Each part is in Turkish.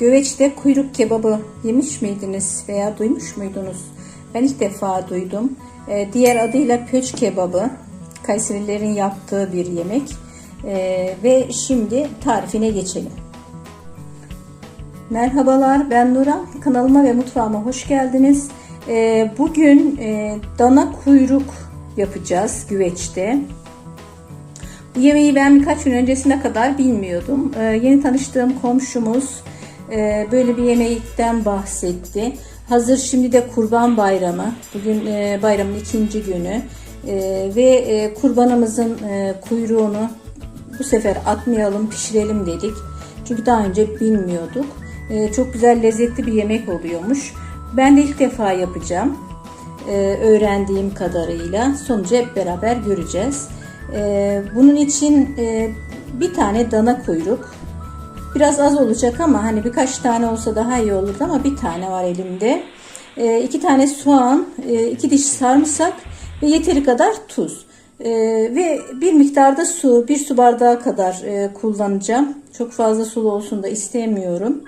Göveç'te kuyruk kebabı yemiş miydiniz veya duymuş muydunuz? Ben ilk defa duydum. Ee, diğer adıyla pöç kebabı. Kayserilerin yaptığı bir yemek. Ee, ve şimdi tarifine geçelim. Merhabalar ben Nura. Kanalıma ve mutfağıma hoş geldiniz. Ee, bugün e, dana kuyruk yapacağız güveçte. Bu yemeği ben birkaç gün öncesine kadar bilmiyordum. Ee, yeni tanıştığım komşumuz e, böyle bir yemekten bahsetti. Hazır şimdi de kurban bayramı. Bugün e, bayramın ikinci günü. E, ve e, kurbanımızın e, kuyruğunu bu sefer atmayalım pişirelim dedik. Çünkü daha önce bilmiyorduk. E, çok güzel lezzetli bir yemek oluyormuş. Ben de ilk defa yapacağım. Öğrendiğim kadarıyla sonucu hep beraber göreceğiz. Bunun için bir tane dana kuyruk. Biraz az olacak ama hani birkaç tane olsa daha iyi olurdu ama bir tane var elimde. E, iki tane soğan, e, iki diş sarımsak ve yeteri kadar tuz. E, ve bir miktarda su, bir su bardağı kadar e, kullanacağım. Çok fazla sulu olsun da istemiyorum.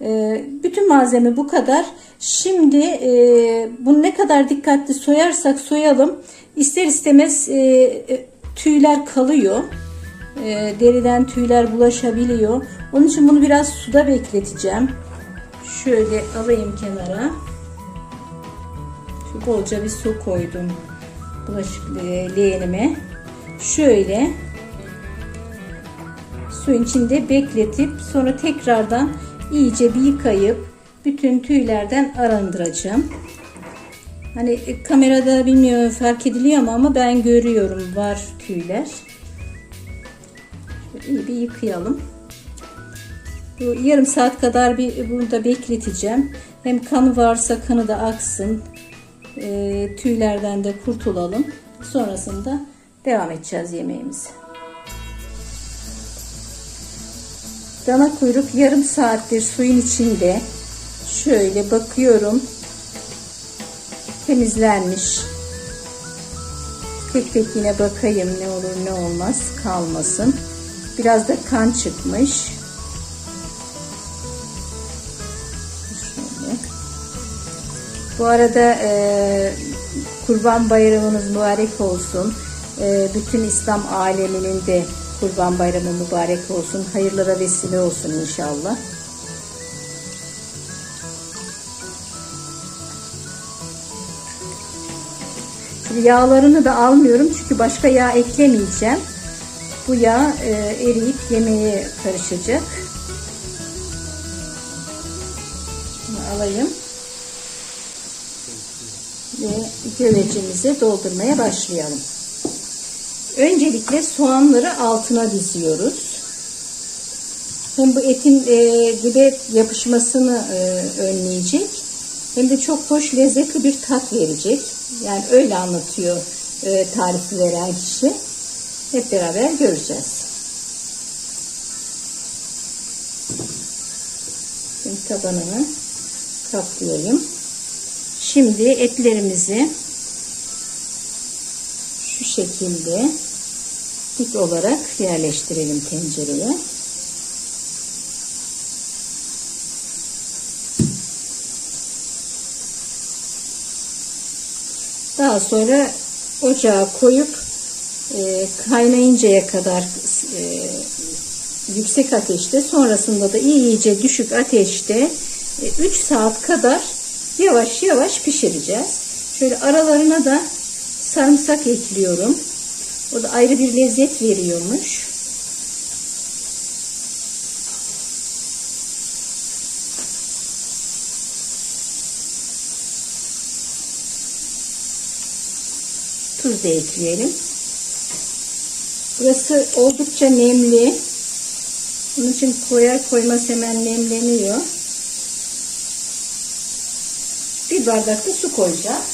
E, bütün malzeme bu kadar. Şimdi e, bunu ne kadar dikkatli soyarsak soyalım ister istemez e, e, tüyler kalıyor. E, deriden tüyler bulaşabiliyor. Onun için bunu biraz suda bekleteceğim. Şöyle alayım kenara. Şu bolca bir su koydum bulaşık le- leğenime. Şöyle suyun içinde bekletip sonra tekrardan iyice bir yıkayıp bütün tüylerden arındıracağım. Hani e, kamerada bilmiyorum fark ediliyor mu ama ben görüyorum var tüyler. İyi bir yıkayalım. Bu yarım saat kadar bir burada bekleteceğim. Hem kanı varsa kanı da aksın. E, tüylerden de kurtulalım. Sonrasında devam edeceğiz yemeğimize. Dana kuyruk yarım saattir suyun içinde. Şöyle bakıyorum. Temizlenmiş. Tek tek yine bakayım ne olur ne olmaz kalmasın. Biraz da kan çıkmış. Şöyle. Bu arada e, Kurban Bayramınız mübarek olsun. E, bütün İslam aleminin de Kurban Bayramı mübarek olsun. Hayırlara vesile olsun inşallah. Yağlarını da almıyorum çünkü başka yağ eklemeyeceğim. Bu yağ e, eriyip yemeğe karışacak. Bunu alayım. Ve güvecimizi doldurmaya başlayalım. Öncelikle soğanları altına diziyoruz. Hem bu etin e, dibe yapışmasını e, önleyecek hem de çok hoş lezzetli bir tat verecek. Yani öyle anlatıyor e, tarifi veren kişi. Hep beraber göreceğiz. Şimdi tabanını kaplıyorum. Şimdi etlerimizi şu şekilde dik olarak yerleştirelim tencereye. Daha sonra ocağa koyup e, kaynayıncaya kadar e, yüksek ateşte sonrasında da iyice düşük ateşte e, 3 saat kadar yavaş yavaş pişireceğiz. Şöyle aralarına da sarımsak ekliyorum. O da ayrı bir lezzet veriyormuş. Tuz da ekleyelim. Burası oldukça nemli. Bunun için koyar koymaz hemen nemleniyor. Bir bardak da su koyacağız.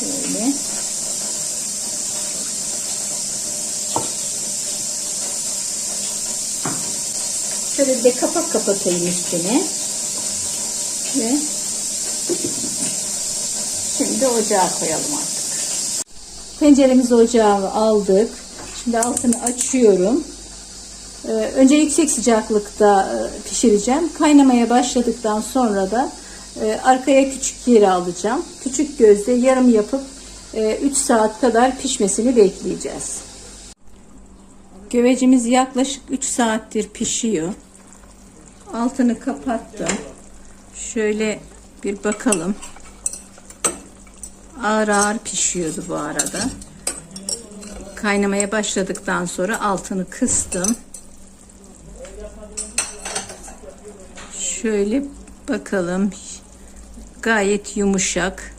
Şöyle. Şöyle de kapak kapatayım üstüne. Ve şimdi ocağa koyalım artık. Tenceremizi ocağa aldık. Şimdi altını açıyorum. Ee, önce yüksek sıcaklıkta e, pişireceğim. Kaynamaya başladıktan sonra da e, arkaya küçük yeri alacağım. Küçük gözde yarım yapıp 3 saat kadar pişmesini bekleyeceğiz. Güvecimiz yaklaşık 3 saattir pişiyor. Altını kapattım. Şöyle bir bakalım. Ağır ağır pişiyordu bu arada. Kaynamaya başladıktan sonra altını kıstım. Şöyle bakalım. Gayet yumuşak.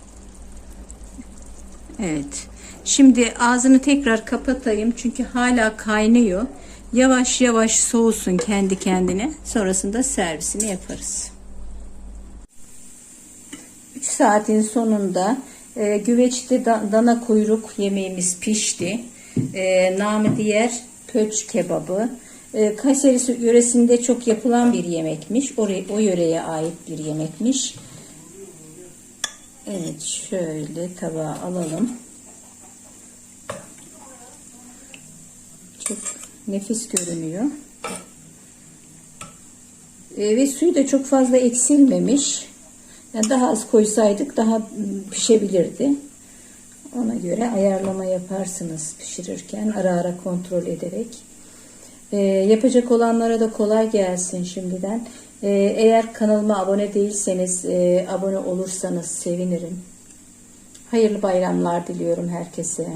Evet. Şimdi ağzını tekrar kapatayım çünkü hala kaynıyor. Yavaş yavaş soğusun kendi kendine. Sonrasında servisini yaparız. 3 saatin sonunda e, güveçte da, dana kuyruk yemeğimiz pişti. E, namı diğer pöç kebabı. E, Kayseri yöresinde çok yapılan bir yemekmiş. Oraya, o yöreye ait bir yemekmiş. Evet şöyle tabağa alalım. Çok nefis görünüyor. E, ve suyu da çok fazla eksilmemiş. Yani daha az koysaydık daha pişebilirdi. Ona göre ayarlama yaparsınız pişirirken ara ara kontrol ederek. E, yapacak olanlara da kolay gelsin şimdiden. E, eğer kanalıma abone değilseniz e, abone olursanız sevinirim. Hayırlı bayramlar diliyorum herkese.